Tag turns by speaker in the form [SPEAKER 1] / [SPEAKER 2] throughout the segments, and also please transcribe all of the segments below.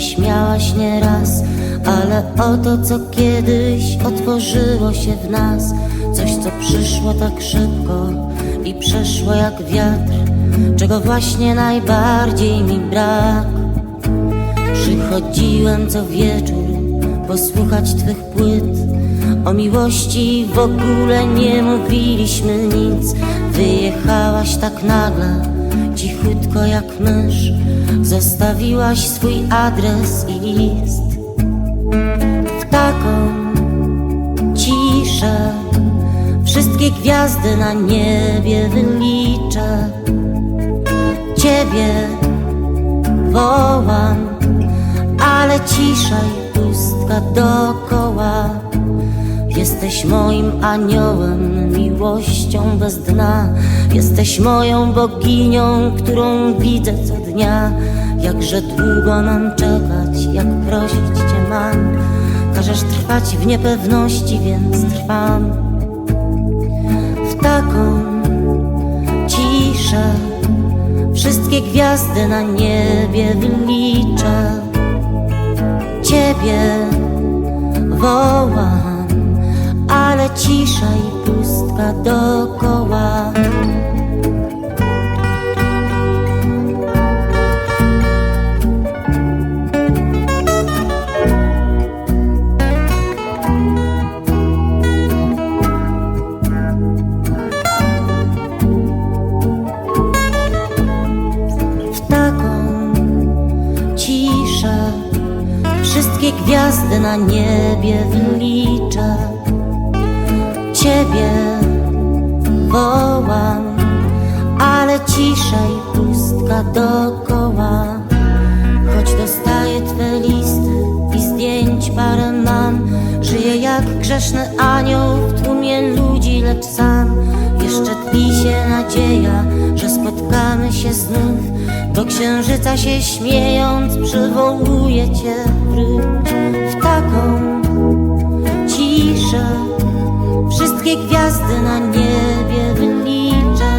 [SPEAKER 1] się śmiałaś nieraz Ale o to, co kiedyś otworzyło się w nas. Coś, co przyszło tak szybko i przeszło jak wiatr Czego właśnie najbardziej mi brak. Przychodziłem co wieczór posłuchać Twych płyt O miłości w ogóle nie mówiliśmy nic. Wyjechałaś tak nagle, cichutko jak mysz. Zostawiłaś swój adres i list. W taką ciszę Wszystkie gwiazdy na niebie wyliczę. Ciebie wołam ale cisza i pustka dookoła. Jesteś moim aniołem, miłością bez dna. Jesteś moją boginią, którą widzę co dnia. Jakże długo mam czekać, jak prosić Cię mam. Każesz trwać w niepewności, więc trwam. W taką ciszę wszystkie gwiazdy na niebie wyliczę. Ciebie wołam, cisza i pustka dookoła. W taką ciszę Wszystkie gwiazdy na niebie wyliczę Ciebie wołam Ale cisza i pustka dookoła Choć dostaję Twe listy i zdjęć parę mam Żyję jak grzeszny anioł w tłumie ludzi, lecz sam Jeszcze tli się nadzieja, że spotkamy się znów. Do księżyca się śmiejąc przywołuję Cię W taką ciszę Wszystkie gwiazdy na niebie wyliczę.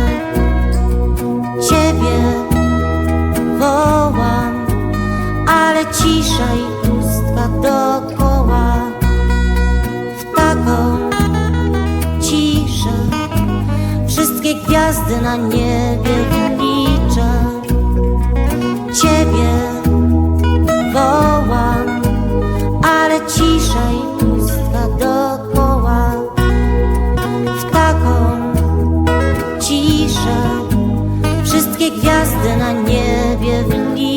[SPEAKER 1] Ciebie wołam Ale cisza i pustka dookoła W taką ciszę Wszystkie gwiazdy na niebie wyliczę. Ciebie wszystkie gwiazdy na niebie w nim.